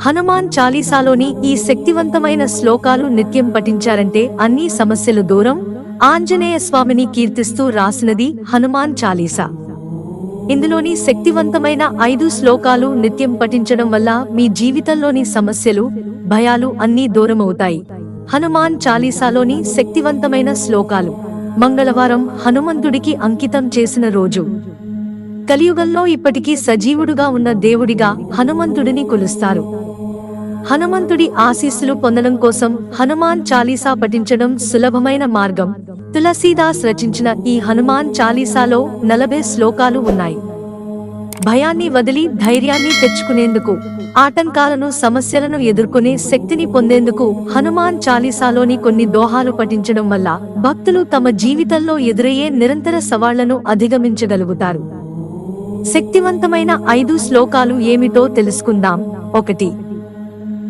హనుమాన్ చాలీసాలోని ఈ శక్తివంతమైన శ్లోకాలు నిత్యం పఠించారంటే అన్ని సమస్యలు దూరం. ఆంజనేయ స్వామిని కీర్తిస్తూ రాసినది హనుమాన్ చాలీసా. ఇందులోని శక్తివంతమైన ఐదు శ్లోకాలు నిత్యం పఠించడం వల్ల మీ జీవితంలోని సమస్యలు భయాలు అన్నీ దూరమవుతాయి. హనుమాన్ చాలీసాలోని శక్తివంతమైన శ్లోకాలు. మంగళవారం హనుమంతుడికి అంకితం చేసిన రోజు. కలియుగంలో ఇప్పటికీ సజీవుడుగా ఉన్న దేవుడిగా హనుమంతుడిని కొలుస్తారు. హనుమంతుడి ఆశీస్సులు పొందడం కోసం హనుమాన్ చాలీసా పఠించడం సులభమైన మార్గం. తులసీదాస్ రచించిన ఈ హనుమాన్ చాలీసాలో నలభై శ్లోకాలు ఉన్నాయి. భయాన్ని వదిలి ధైర్యాన్ని తెచ్చుకునేందుకు ఆటంకాలను సమస్యలను ఎదుర్కొనే శక్తిని పొందేందుకు హనుమాన్ చాలీసాలోని కొన్ని దోహాలు పఠించడం వల్ల భక్తులు తమ జీవితంలో ఎదురయ్యే నిరంతర సవాళ్ళను అధిగమించగలుగుతారు. శక్తివంతమైన ఐదు శ్లోకాలు ఏమిటో తెలుసుకుందాం. ఒకటి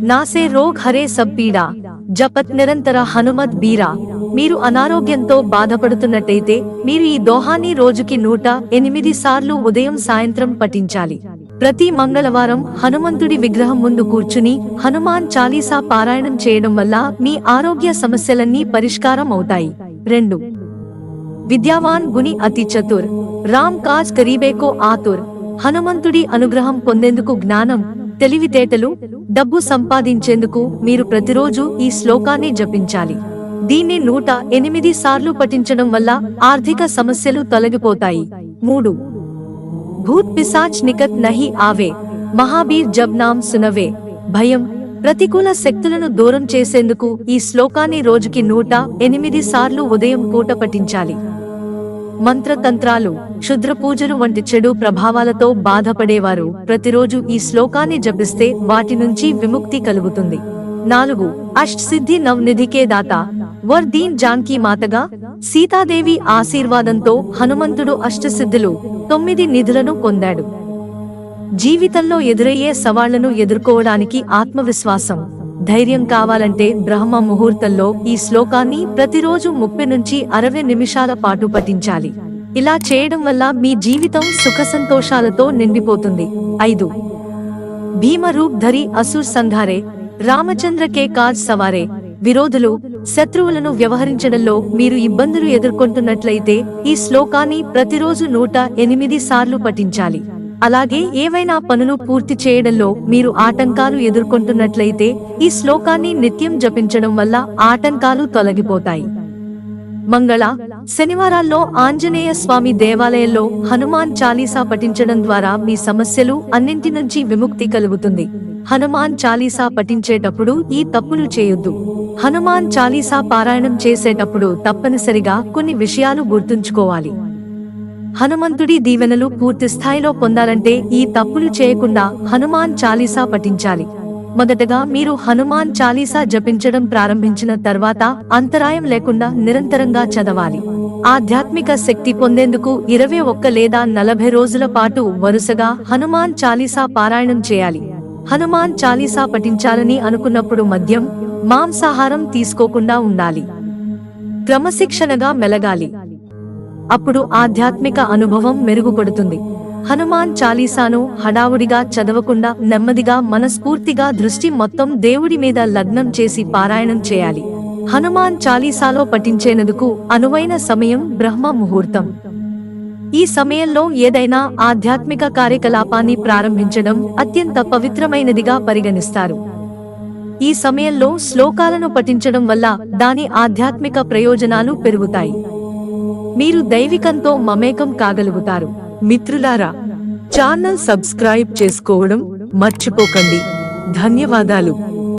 నాసే రోగ్ హరే సబ్ పీడా. జపత్ నిరంతర హనుమత్ బీరా. మీరు అనారోగ్యంతో బాధపడుతున్నట్టయితే మీరు ఈ దోహాన్ని రోజుకి నూట ఎనిమిది సార్లు ఉదయం సాయంత్రం పఠించాలి. ప్రతి మంగళవారం హనుమంతుడి విగ్రహం ముందు కూర్చుని హనుమాన్ చాలీసా పారాయణం చేయడం వల్ల మీ ఆరోగ్య సమస్యలన్నీ పరిష్కారం అవుతాయి. రెండు. విద్యావాన్ గుని అతి చతుర్. రామ్ కాజ్ కరీబేకో ఆతుర్. హనుమంతుడి అనుగ్రహం పొందేందుకు జ్ఞానం తెలివితేటలు డబ్బు సంపాదించేందుకు మీరు ప్రతిరోజు ఈ శ్లోకాన్ని జపించాలి. దీన్ని నూట ఎనిమిది సార్లు పఠించడం వల్ల ఆర్థిక సమస్యలు తొలగిపోతాయి. మూడు. భూత్ పిశాచ్ నికత్ నహి ఆవే మహాబీర్ జబ్ నామ్ సునవే. భయం ప్రతికూల శక్తులను దూరం చేసేందుకు ఈ శ్లోకాన్ని రోజుకి నూట ఎనిమిది సార్లు ఉదయం పూట పఠించాలి. మంత్రతంత్రాలు క్షుద్ర పూజలు వంటి చెడు ప్రభావాలతో బాధపడేవారు. ప్రతిరోజు ఈ శ్లోకాన్ని జపిస్తే వాటి నుంచి విముక్తి కలుగుతుంది. నాలుగు అష్ట్ సిద్ధి నవనిధికే దాత వర్ దీన్ జాన్కీ మాతగా సీతాదేవి ఆశీర్వాదంతో హనుమంతుడు అష్టసిద్ధులు తొమ్మిది నిధులను పొందాడు. జీవితంలో ఎదురయ్యే సవాళ్ళను ఎదుర్కోవడానికి ఆత్మవిశ్వాసం. ధైర్యం కావాలంటే బ్రహ్మ ముహూర్తంలో ఈ శ్లోకాన్ని ప్రతిరోజు ముప్పై నుంచి అరవై నిమిషాల పాటు పఠించాలి. ఇలా చేయడం వల్ల మీ జీవితం సుఖ సంతోషాలతో నిండిపోతుంది. ఐదు. భీమ రూప్ ధరి అసుర్ సంఘారే రామచంద్ర కే కాజ్ సవారే. విరోధులు శత్రువులను వ్యవహరించడంలో మీరు ఇబ్బందులు ఎదుర్కొంటున్నట్లయితే ఈ శ్లోకాన్ని ప్రతిరోజు నూట ఎనిమిది సార్లు పఠించాలి. అలాగే ఏవైనా పనులు పూర్తి చేయడంలో మీరు ఆటంకాలు ఎదుర్కొంటున్నట్లయితే ఈ శ్లోకాన్ని నిత్యం జపించడం వల్ల ఆటంకాలు తొలగిపోతాయి. మంగళ శనివారాల్లో ఆంజనేయ స్వామి దేవాలయంలో హనుమాన్ చాలీసా పఠించడం ద్వారా మీ సమస్యలు అన్నింటి నుంచి విముక్తి కలుగుతుంది. హనుమాన్ చాలీసా పఠించేటప్పుడు ఈ తప్పులు చేయొద్దు. హనుమాన్ చాలీసా పారాయణం చేసేటప్పుడు తప్పనిసరిగా కొన్ని విషయాలు గుర్తుంచుకోవాలి. హనుమంతుడి దీవెనలు పూర్తి స్థాయిలో పొందాలంటే ఈ తప్పులు చేయకుండా హనుమాన్ చాలీసా పఠించాలి. మొదటగా మీరు హనుమాన్ చాలీసా జపించడం ప్రారంభించిన తర్వాత అంతరాయం లేకుండా నిరంతరంగా చదవాలి. ఆధ్యాత్మిక శక్తి పొందేందుకు ఇరవై ఒక్క లేదా నలభై రోజుల పాటు వరుసగా హనుమాన్ చాలీసా పారాయణం చేయాలి. హనుమాన్ చాలీసా పఠించాలని అనుకున్నప్పుడు మద్యం మాంసాహారం తీసుకోకుండా ఉండాలి. క్రమశిక్షణగా మెలగాలి. అప్పుడు ఆధ్యాత్మిక అనుభవం మెరుగుపడుతుంది. హనుమాన్ చాలీసాను హడావుడిగా చదవకుండా నెమ్మదిగా మనస్ఫూర్తిగా దృష్టి మొత్తం దేవుడి మీద లగ్నం చేసి పారాయణం చేయాలి. హనుమాన్ చాలీసాలో పఠించేందుకు అనువైన సమయం బ్రహ్మ ముహూర్తం. ఈ సమయంలో ఏదైనా ఆధ్యాత్మిక కార్యకలాపాన్ని ప్రారంభించడం అత్యంత పవిత్రమైనదిగా పరిగణిస్తారు. ఈ సమయంలో శ్లోకాలను పఠించడం వల్ల దాని ఆధ్యాత్మిక ప్రయోజనాలు పెరుగుతాయి. మీరు దైవికంతో మమేకం కాగలుగుతారు. మిత్రులారా ఛానల్ సబ్స్క్రైబ్ చేసుకోవడం మర్చిపోకండి. ధన్యవాదాలు.